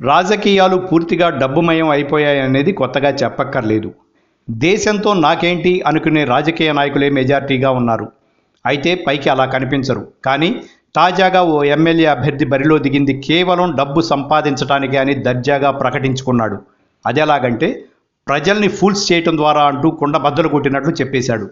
రాజకీయాలు పూర్తిగా డబ్బుమయం అయిపోయాయనేది కొత్తగా చెప్పక్కర్లేదు. దేశంతో నాకేంటి అనుకునే రాజకీయ నాయకులే మెజార్టీగా ఉన్నారు. అయితే పైకి అలా కనిపించరు. కానీ తాజాగా ఓ ఎమ్మెల్యే అభ్యర్థి బరిలో దిగింది కేవలం డబ్బు సంపాదించడానికి అని దర్జాగా ప్రకటించుకున్నాడు. అదెలాగంటే ప్రజల్ని ఫూల్స్ చేయటం ద్వారా అంటూ కుండ బద్దలు కొట్టినట్లు చెప్పేశాడు.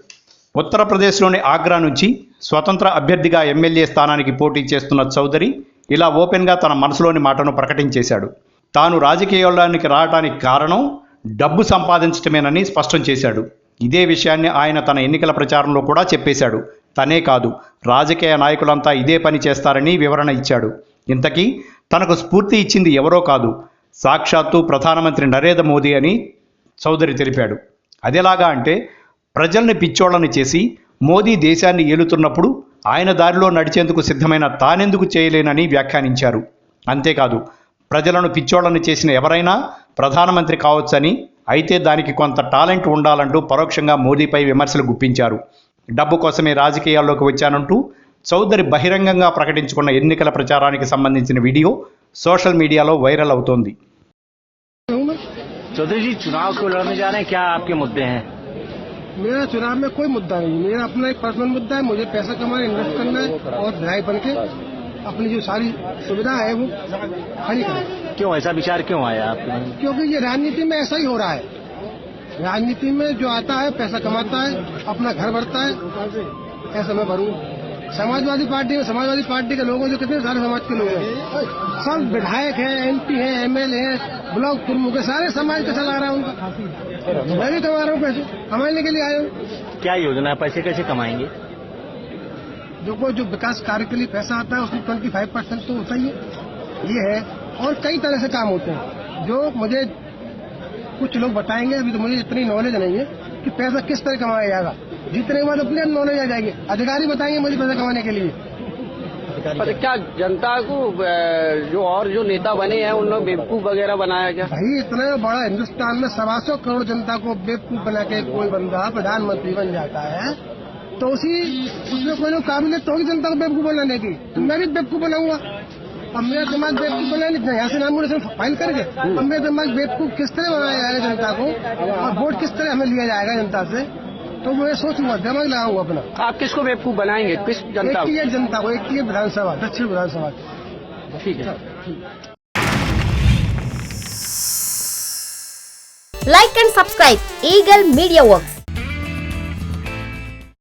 ఉత్తరప్రదేశ్లోని ఆగ్రా నుంచి స్వతంత్ర అభ్యర్థిగా ఎమ్మెల్యే స్థానానికి పోటీ చేస్తున్న చౌదరి ఇలా ఓపెన్గా తన మనసులోని మాటను ప్రకటించేశాడు. తాను రాజకీయాల్లోనికి రావడానికి కారణం డబ్బు సంపాదించటమేనని స్పష్టం చేశాడు. ఇదే విషయాన్ని ఆయన తన ఎన్నికల ప్రచారంలో కూడా చెప్పేశాడు. తనే కాదు రాజకీయ నాయకులంతా ఇదే పని చేస్తారని వివరణ ఇచ్చాడు. ఇంతకీ తనకు స్ఫూర్తి ఇచ్చింది ఎవరో కాదు సాక్షాత్తు ప్రధానమంత్రి నరేంద్ర మోదీ అని చౌదరి తెలిపాడు. అదెలాగా అంటే ప్రజల్ని పిచ్చోళ్ళని చేసి మోదీ దేశాన్ని ఏలుతున్నప్పుడు ఆయన దారిలో నడిచేందుకు సిద్ధమైన తానెందుకు చేయలేనని వ్యాఖ్యానించారు అంతేకాదు ప్రజలను పిచ్చోళ్ళని చేసిన ఎవరైనా ప్రధానమంత్రి కావచ్చని అయితే దానికి కొంత టాలెంట్ ఉండాలంటూ పరోక్షంగా మోదీపై విమర్శలు గుప్పించారు డబ్బు కోసమే రాజకీయాల్లోకి వచ్చానంటూ చౌదరి బహిరంగంగా ప్రకటించుకున్న ఎన్నికల ప్రచారానికి సంబంధించిన వీడియో సోషల్ మీడియాలో వైరల్ అవుతోంది चौधरी जी चुनाव को लड़ने जा रहे हैं क्या आपके मुद्दे हैं मेरा चुनाव में कोई मुद्दा नहीं। मेरा अपना एक पर्सनल मुद्दा है मुझे पैसा कमाना इन्वेस्ट करना है और विधायक बन के अपनी जो सारी सुविधा है वो खड़ी करें। क्यों ऐसा विचार क्यों आया आप क्योंकि ये राजनीति में ऐसा ही हो रहा है। राजनीति में जो आता है पैसा कमाता है अपना घर भरता है ऐसा मैं भरूँ समाजवादी पार्टी में समाजवादी पार्टी के लोगों जो कितने सारे समाज के लोग हैं? सब विधायक हैं एमपी हैं एमएलए हैं ब्लॉक प्रमुख है सारे समाज का चला रहा है उनका। मैं भी कमा रहा हूँ पैसे कमाने के लिए आया हूँ। क्या योजना है? पैसे कैसे कमाएँगे? जो कोई जो विकास कार्य के लिए पैसा आता है उसमें ट्वेंटी फाइव परसेंट तो होता ही है। ये है और कई तरह से काम होते हैं। जो मुझे कुछ लोग बताएँगे अभी तो मुझे इतनी नॉलेज नहीं है कि पैसा किस तरह कमाया जाएगा। जीतने के बाद अपने नॉलेज आ जाएँगे। अधिकारी बताएँगे मुझे पैसा कमाने के लिए। पर क्या जनता को जो और जो नेता बने हैं उन लोग बेवकूफ़ वगैरह बनाया क्या भाई इतना बड़ा हिंदुस्तान में सवा सौ करोड़ जनता को बेवकूफ़ बना के कोई बंदा प्रधानमंत्री बन जाता है तो उसी उसमें कोई लोग काबिलियत तो होगी जनता को बेवकूफ़ बनाने की। तो मैं भी बेवकूफ़ बनाऊँगा। अब मेरा दिमाग बेवकूफ़ बनाने नहीं यहाँ से नाम फ़ाइल करके अब मेरा दिमाग बेवकूफ़ किस तरह बनाया जाएगा जनता को? और वोट किस तरह हमें लिया जाएगा जनता से? तो मैं सोचूँगा दिमाग लगाऊँगा अपना। आप किसको बेवकूफ़ बनाएँगे? किस जनता एक को? एक जनता को एक विधानसभा दक्षिण विधानसभा। ठीक है। Like and subscribe eagle media Works.